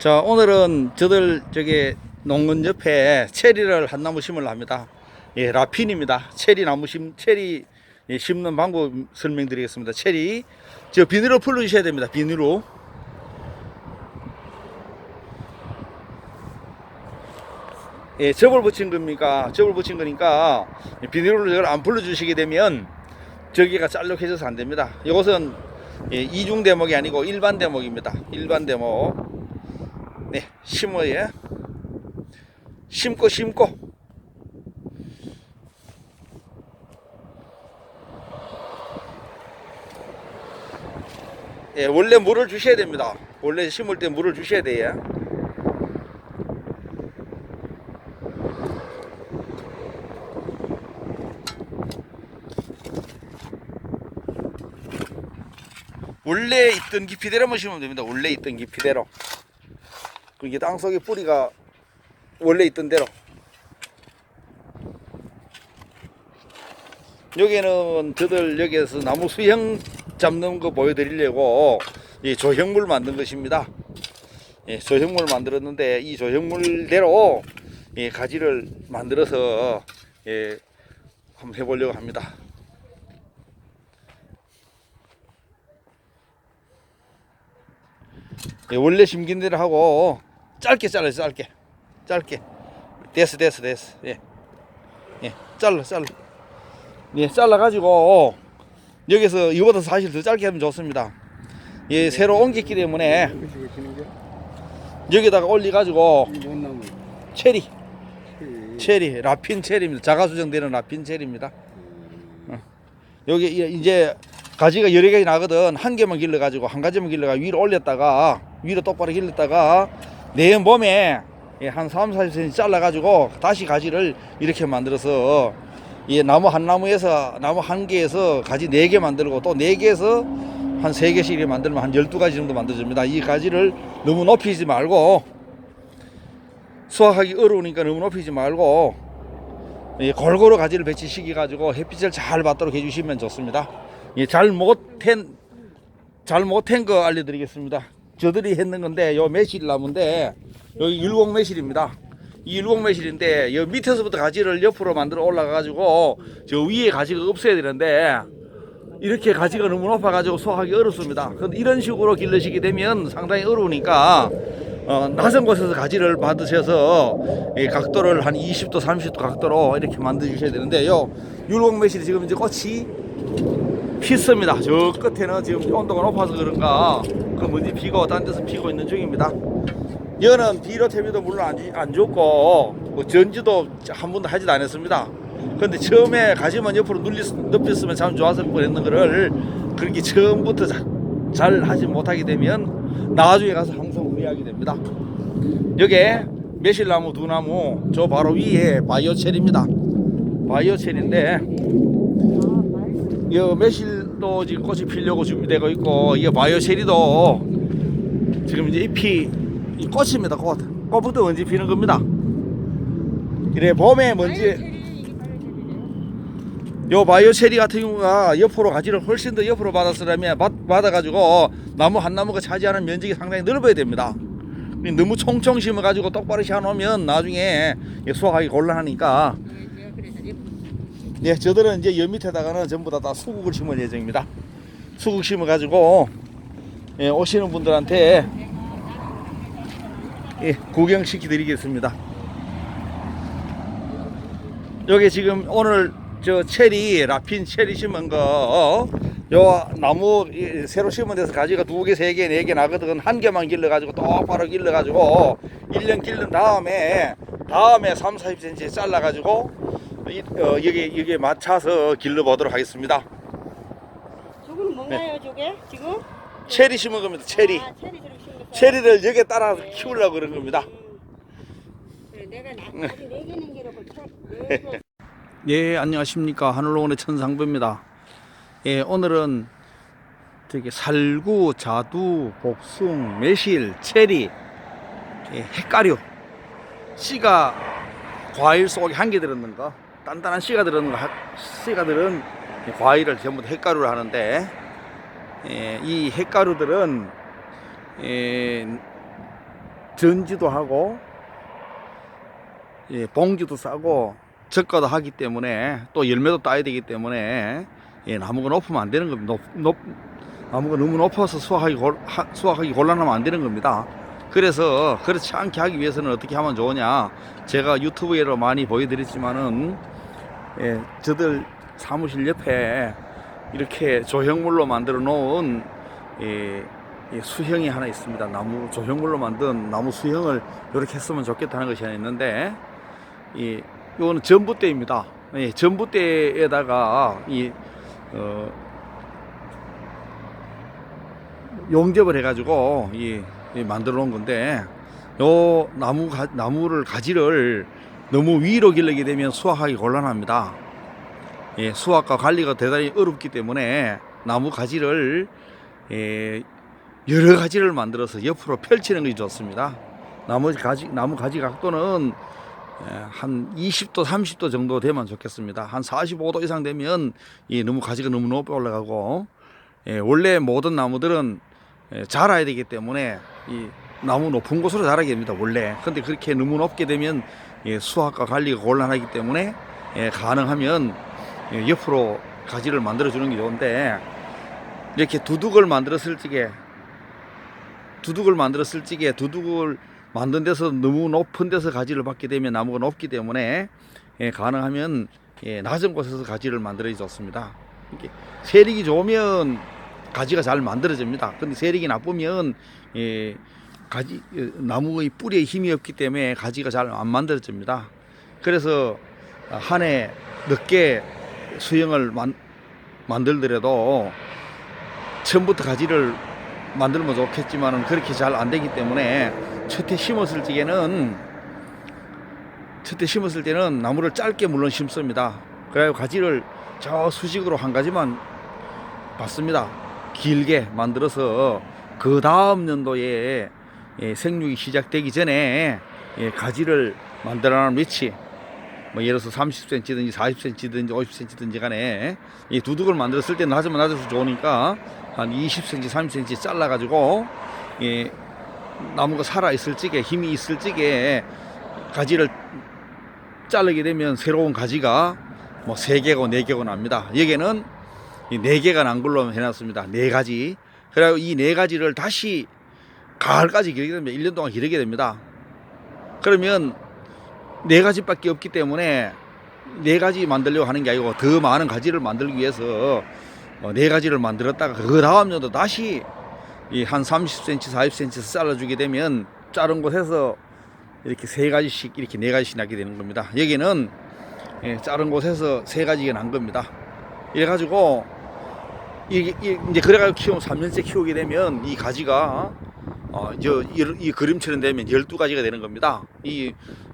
자 오늘은 저들 저기 농원 옆에 체리를 한 나무 심으려 합니다. 예, 라핀입니다. 체리 나무 심 체리 예, 심는 방법 설명드리겠습니다. 체리 저 비닐로 풀어주셔야 됩니다. 비닐로. 예, 접을 붙인 겁니까? 접을 붙인 거니까 비닐로 이걸 안 풀어주시게 되면 저기가 짤록해져서 안 됩니다. 이것은 예, 이중 대목이 아니고 일반 대목입니다. 일반 대목. 네, 심어요. 심고 심고. 예, 원래 물을 주셔야 됩니다. 원래 심을 때 물을 주셔야 돼요. 원래 있던 깊이대로만 심으면 됩니다. 원래 있던 깊이대로. 그게 땅속에 뿌리가 원래 있던 대로. 여기는 저들 여기에서 나무 수형 잡는 거 보여드리려고 이 조형물 만든 것입니다. 예, 조형물 만들었는데 이 조형물대로 예, 가지를 만들어서 예, 한번 해보려고 합니다. 예, 원래 심긴 대로 하고 짧게 잘라요 짧게. 짧게. 됐어 됐어 됐어. 예, 예 잘라 잘라. 예 잘라 가지고 여기서 이거보다 사실 더 짧게 하면 좋습니다. 예 새로 옮겼기 때문에 게? 여기다가 올려 가지고? 체리. 이- 체리 라핀 체리입니다. 자가 수정되는 라핀 체리입니다. 어. 여기 이- 이제 가지가 여러 개가 나거든. 한 개만 길러 가지고 한 가지만 길러가 위로 올렸다가 위로 똑바로 길렀다가 내 몸에 예, 한 3, 40cm 잘라 가지고 다시 가지를 이렇게 만들어서 이 나무 한 나무에서 나무 한 개에서 가지 네 개 만들고 또 네 개에서 한 세 개씩 이렇게 만들면 한 12가지 정도 만들어집니다. 이 가지를 너무 높이지 말고 수확하기 어려우니까 너무 높이지 말고 예, 골고루 가지를 배치시켜 가지고 햇빛을 잘 받도록 해주시면 좋습니다. 예, 잘 못한 잘 못한 거 알려드리겠습니다. 저들이 했는 건데 요 매실 나무인데 여기 율곡 매실입니다. 이 율곡 매실인데 여 밑에서부터 가지를 옆으로 만들어 올라가 가지고 저 위에 가지가 없어야 되는데 이렇게 가지가 너무 높아 가지고 수확하기 어렵습니다. 근데 이런 식으로 길러시게 되면 상당히 어려우니까 어, 낮은 곳에서 가지를 받으셔서 이 각도를 한 20도, 30도 각도로 이렇게 만들어 주셔야 되는데 요 율곡 매실이 지금 이제 꽃이 피습니다. 저 끝에는 지금 온도가 높아서 그런가 그 먼지 피고 딴 데서 피고 있는 중입니다. 여는 비료 태비도 물론 안, 주- 안 줬고 뭐 전지도 한 번도 하지도 않았습니다. 근데 처음에 가지만 옆으로 눌리, 눕혔으면 참 좋았을 뻔했는 거를 그렇게 처음부터 자- 잘 하지 못하게 되면 나중에 가서 항상 후회하게 됩니다. 여기에 매실나무 두 나무 저 바로 위에 바이오첼입니다. 바이오첼인데 이 매실 도 지금 꽃이 피려고 준비되고 있고 이 바이오체리도 지금 이제 잎이 이 꽃입니다 꽃. 꽃부터 먼지 피는 겁니다. 이래 봄에 먼지 요 바이오 체리 같은 경우가 옆으로 가지를 훨씬 더 옆으로 받았으려면 받, 받아가지고 나무 한 나무가 차지하는 면적이 상당히 넓어야 됩니다. 너무 총총 심어가지고 똑바로 심어놓으면 나중에 수확하기 곤란하니까 예, 저들은 이제 여 밑에다가는 전부 다, 다 수국을 심을 예정입니다. 수국 심어가지고 예, 오시는 분들한테 예, 구경시켜 드리겠습니다. 여기 지금 오늘 저 체리 라핀 체리 심은 거. 요 나무 이 새로 심은 데서 가지가 두 개, 세 개, 네 개 나거든. 한 개만 길러가지고 똑바로 길러가지고 1년 길른 다음에 다음에 3, 40cm 잘라가지고 이, 어, 여기 여기에 맞춰서 길러 보도록 하겠습니다. 저거는 뭔가요, 저게 지금? 체리 심은 겁니다. 체리. 아, 체리. 체리를 여기에 따라서 키우려고 그런 겁니다. 그래, 내가 나 아직 네 기록을 네 개. 예, 안녕하십니까. 하늘로원의 천상부입니다. 예, 오늘은 되게 살구, 자두, 복숭, 매실, 체리, 예, 햇가류, 씨가 과일 속에 한 개 들었는 거, 단단한 씨가 하- 씨가 들은 이 과일을 전부 다 햇가루를 하는데, 예, 이 햇가루들은 예, 전지도 하고 예, 봉지도 싸고 적과도 하기 때문에 또 열매도 따야 되기 때문에 예, 나무가 높으면 안 되는 겁니다. 높, 높, 나무가 너무 높아서 수확하기, 수확하기 곤란하면 안 되는 겁니다. 그래서 그렇지 않게 하기 위해서는 어떻게 하면 좋으냐 제가 유튜브에로 많이 보여드렸지만은 예, 저들 사무실 옆에 이렇게 조형물로 만들어 놓은 예, 이 수형이 하나 있습니다. 나무 조형물로 만든 나무 수형을 이렇게 했으면 좋겠다는 것이 하나 있는데 이 이거는 전봇대입니다. 예, 전봇대에다가 이 어, 용접을 해가지고 이, 이 만들어 놓은 건데 요 나무 가, 나무를 가지를 너무 위로 길르게 되면 수확하기 곤란합니다. 예, 수확과 관리가 대단히 어렵기 때문에 나무 가지를 예, 여러 가지를 만들어서 옆으로 펼치는 것이 좋습니다. 나머지 가지 나무 가지 각도는 예, 한 20도, 30도 정도 되면 좋겠습니다. 한 45도 이상 되면 이 너무 가지가 너무 높이 올라가고 예, 원래 모든 나무들은 예, 자라야 되기 때문에 이 나무 높은 곳으로 자라게 됩니다. 원래. 근데 그렇게 너무 높게 되면 예, 수확과 관리가 곤란하기 때문에 예, 가능하면 예, 옆으로 가지를 만들어 주는 게 좋은데 이렇게 두둑을 만들었을 적에 두둑을 만들었을 적에 두둑을 만든 데서 너무 높은 데서 가지를 받게 되면 나무가 높기 때문에 예, 가능하면 예, 낮은 곳에서 가지를 만들어 좋습니다. 이렇게 세력이 좋으면 가지가 잘 만들어집니다. 근데 세력이 나쁘면 예, 가지 예, 나무의 뿌리에 힘이 없기 때문에 가지가 잘 안 만들어집니다. 그래서 한 해 늦게 수영을 만, 만들더라도 처음부터 가지를 만들면 좋겠지만은 그렇게 잘 안 되기 때문에 첫해 심었을 적에는 첫해 심었을 때는 나무를 짧게 물론 심습니다. 그래야 가지를 저 수직으로 한 가지만 받습니다. 길게 만들어서 그 다음 연도에 예, 생육이 시작되기 전에 예, 가지를 만들어놓은 위치 뭐 예를 들어서 30cm든지 40cm든지 50cm든지 간에 이 두둑을 만들었을 때 낮으면 낮아서 좋으니까 한 20cm, 30cm 잘라가지고 예, 나무가 살아 있을 적에 힘이 있을 적에 가지를 자르게 되면 새로운 가지가 뭐세 개고 네 개고 납니다. 여기는 이 네 개가 난 걸로 해놨습니다. 네 가지. 그리고 이 네 가지를 다시 가을까지 기르게 됩니다. 1년 동안 기르게 됩니다. 그러면 네 가지밖에 없기 때문에 네 가지 만들려고 하는 게 아니고 더 많은 가지를 만들기 위해서 어, 네 가지를 만들었다가 그 다음 년도 다시 이 한 30cm, 40cm에서 잘라주게 되면 자른 곳에서 이렇게 세 가지씩 이렇게 네 가지씩 나게 되는 겁니다. 여기는 예, 자른 곳에서 세 가지가 난 겁니다. 이래가지고 이게 이- 이제 그래가지고 키우면 3년째 키우게 되면 이 가지가 어, 저, 이, 이 그림처럼 되면 12가지가 되는 겁니다. 이,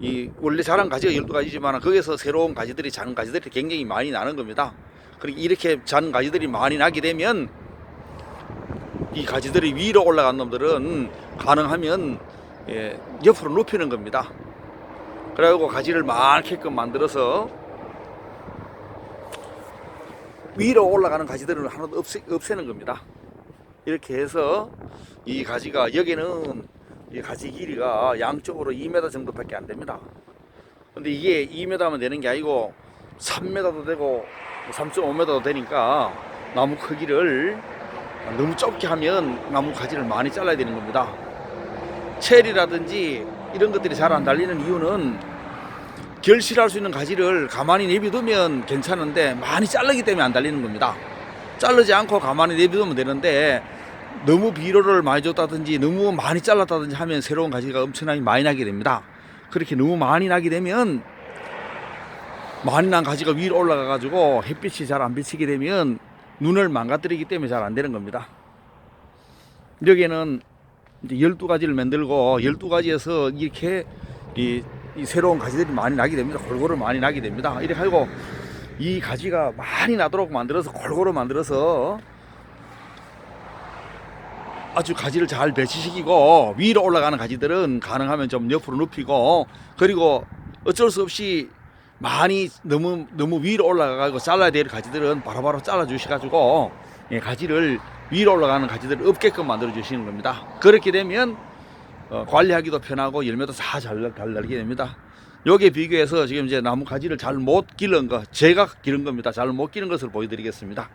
이, 원래 자란 가지가 12가지지만 거기서 새로운 가지들이, 자는 가지들이 굉장히 많이 나는 겁니다. 그리고 이렇게 자는 가지들이 많이 나게 되면 이 가지들이 위로 올라간 놈들은 가능하면 예, 옆으로 눕히는 겁니다. 그래가지고 가지를 많게끔 만들어서 위로 올라가는 가지들은 하나도 없애, 없애는 겁니다. 이렇게 해서 이 가지가 여기는 이 가지 길이가 양쪽으로 2m 정도밖에 안 됩니다. 근데 이게 2m면 되는 게 아니고 3m도 되고 3.5m도 되니까 나무 크기를 너무 좁게 하면 나무 가지를 많이 잘라야 되는 겁니다. 체리라든지 이런 것들이 잘 안 달리는 이유는 결실할 수 있는 가지를 가만히 내비두면 괜찮은데 많이 자르기 때문에 안 달리는 겁니다. 자르지 않고 가만히 내비두면 되는데 너무 비료를 많이 줬다든지 너무 많이 잘랐다든지 하면 새로운 가지가 엄청나게 많이 나게 됩니다. 그렇게 너무 많이 나게 되면 많이 난 가지가 위로 올라가 가지고 햇빛이 잘 안 비치게 되면 눈을 망가뜨리기 때문에 잘 안 되는 겁니다. 여기는 이제 12가지를 만들고 12가지에서 이렇게 이, 이 새로운 가지들이 많이 나게 됩니다. 골고루 많이 나게 됩니다. 이렇게 하고 이 가지가 많이 나도록 만들어서 골고루 만들어서 아주 가지를 잘 배치시키고 위로 올라가는 가지들은 가능하면 좀 옆으로 눕히고 그리고 어쩔 수 없이 많이 너무 너무 위로 올라가고 잘라야 될 가지들은 바로바로 잘라 주셔가지고 예, 가지를 위로 올라가는 가지들을 없게끔 만들어 주시는 겁니다. 그렇게 되면 어, 관리하기도 편하고 열매도 다잘잘 날게 됩니다. 여기에 비교해서 지금 이제 나무 가지를 잘 못 기른 거 제가 기른 겁니다. 잘 못 기른 것을 보여드리겠습니다.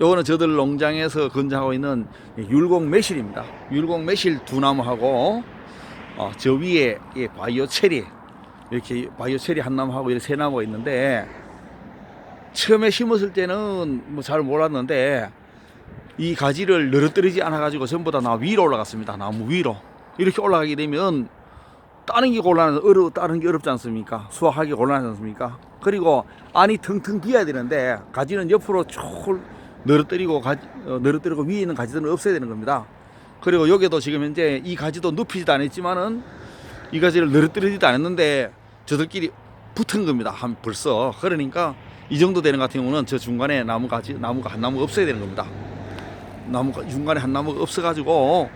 요거는 저들 농장에서 건장하고 있는 율곡 매실입니다. 율곡 매실 두 나무하고 어, 저 위에 이 바이오 체리 이렇게 바이오 체리 한 나무하고 이렇게 세 나무가 있는데 처음에 심었을 때는 뭐 잘 몰랐는데 이 가지를 늘어뜨리지 않아 가지고 전부 다 나 위로 올라갔습니다. 나무 위로 이렇게 올라가게 되면 따는 게 곤란 어려 따는 게 어렵지 않습니까? 수확하기 곤란하지 않습니까? 그리고 안이 텅텅 비어야 되는데 가지는 옆으로 쭉 늘어뜨리고 가지, 어, 늘어뜨리고 위에 있는 가지들은 없애야 되는 겁니다. 그리고 여기도 지금 현재 이 가지도 눕히지도 않았지만은 이 가지를 늘어뜨리지도 않았는데 저들끼리 붙은 겁니다. 한 벌써 그러니까 이 정도 되는 것 같은 경우는 저 중간에 나무 가지 나무가 한 나무 없어야 되는 겁니다. 나무가 중간에 한 나무가 없어가지고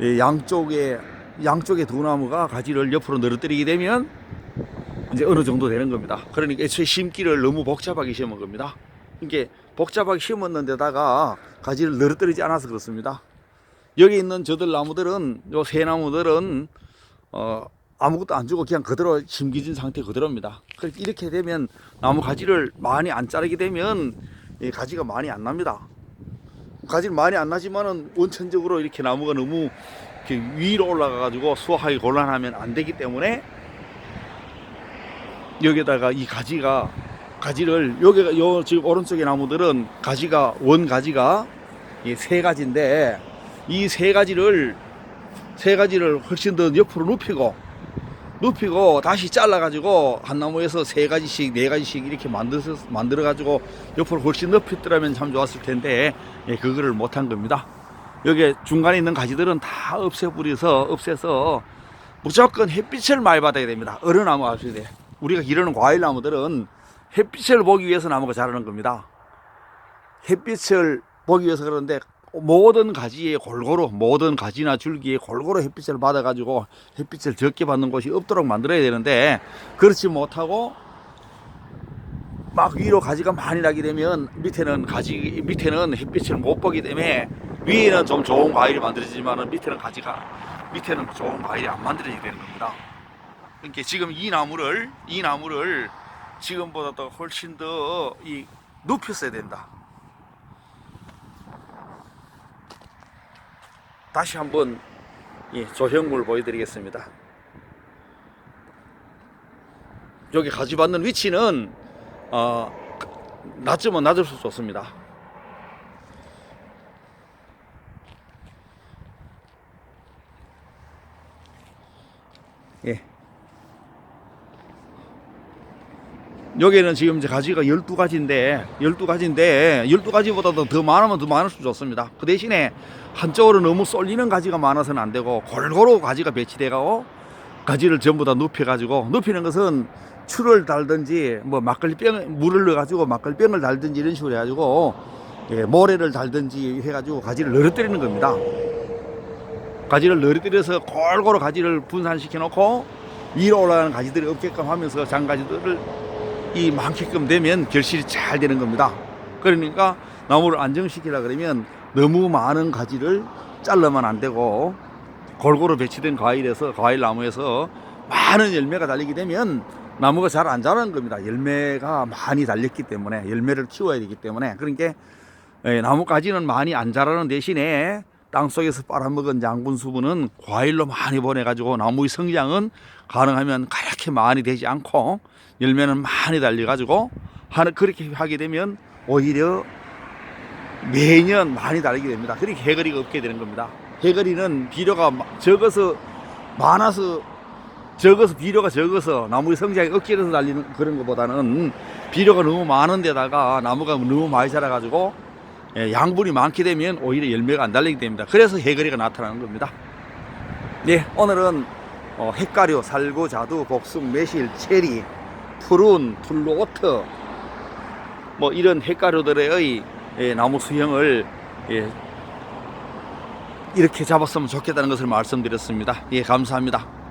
예, 양쪽에 양쪽에 두 나무가 가지를 옆으로 늘어뜨리게 되면 이제 어느 정도 되는 겁니다. 그러니까 애초에 심기를 너무 복잡하게 심은 겁니다. 이게 복잡하게 심었는데다가 가지를 늘어뜨리지 않아서 그렇습니다. 여기 있는 저들 나무들은 요 새 나무들은 어 아무것도 안 주고 그냥 그대로 심기진 상태 그대로입니다. 이렇게 되면 나무 가지를 많이 안 자르게 되면 이 가지가 많이 안 납니다. 가지는 많이 안 나지만은 원천적으로 이렇게 나무가 너무 이렇게 위로 올라가 가지고 수확하기 곤란하면 안 되기 때문에 여기다가 이 가지가 가지를 여기가 요 지금 오른쪽에 나무들은 가지가 원 가지가 이세 가지인데 이 세 가지를 세 가지를 훨씬 더 옆으로 눕히고 눕히고 다시 잘라 가지고 한 나무에서 세 가지씩 네 가지씩 이렇게 만들어 만들어 가지고 옆으로 훨씬 높였더라면 참 좋았을 텐데 예, 그거를 못한 겁니다. 여기 중간에 있는 가지들은 다 없애버려서 없애서 무조건 햇빛을 많이 받아야 됩니다. 어느 나무 아셔야 돼. 우리가 기르는 과일 나무들은 햇빛을 보기 위해서 나무가 자라는 겁니다. 햇빛을 보기 위해서 그러는데 모든 가지에 골고루 모든 가지나 줄기에 골고루 햇빛을 받아 가지고 햇빛을 적게 받는 곳이 없도록 만들어야 되는데 그렇지 못하고 막 위로 가지가 많이 나게 되면 밑에는 가지 밑에는 햇빛을 못 보기 때문에 위에는 좀 좋은 과일이 만들어지지만 밑에는 가지가 밑에는 좋은 과일이 안 만들어지게 되는 겁니다. 그러니까 지금 이 나무를 이 나무를 지금보다 더 훨씬 더이 높였어야 된다. 다시 한번 이 조형물 보여드리겠습니다. 여기 가지 받는 위치는 어, 낮으면 낮을수록 좋습니다. 예. 여기는 지금 이제 가지가 12가지인데 12가지인데 12가지보다도 더 많으면 더 많을수록 좋습니다. 그 대신에 한쪽으로 너무 쏠리는 가지가 많아서는 안 되고 골고루 가지가 배치되고 가지를 전부 다 눕혀 가지고 눕히는 것은 추를 달든지 뭐 막걸리 병 물을 넣어 가지고 막걸리 병을 달든지 이런 식으로 해 가지고 예, 모래를 달든지 해 가지고 가지를 늘어뜨리는 겁니다. 가지를 늘어뜨려서 골고루 가지를 분산시켜 놓고 위로 올라가는 가지들이 없게끔 하면서 장가지들을 이 많게끔 되면 결실이 잘 되는 겁니다. 그러니까 나무를 안정시키려 그러면 너무 많은 가지를 잘라면 안 되고 골고루 배치된 과일에서 과일 나무에서 많은 열매가 달리게 되면 나무가 잘 안 자라는 겁니다. 열매가 많이 달렸기 때문에 열매를 키워야 되기 때문에 그러니까 예, 나무까지는 많이 안 자라는 대신에 땅 속에서 빨아먹은 양분 수분은 과일로 많이 보내가지고 나무의 성장은 가능하면 그렇게 많이 되지 않고 열매는 많이 달려가지고 하는 그렇게 하게 되면 오히려 매년 많이 달리게 됩니다. 그렇게 해거리가 없게 되는 겁니다. 해거리는 비료가 마- 적어서 많아서 적어서 비료가 적어서 나무의 성장이 억지로서 달리는 그런 것보다는 비료가 너무 많은 데다가 나무가 너무 많이 자라가지고 예, 양분이 많게 되면 오히려 열매가 안 달리게 됩니다. 그래서 해거리가 나타나는 겁니다. 네, 오늘은 어, 햇가류, 살구, 자두, 복숭, 매실, 체리, 푸른, 툴로오트 뭐 이런 햇가류들의 예, 나무 수형을 예, 이렇게 잡았으면 좋겠다는 것을 말씀드렸습니다. 예, 감사합니다.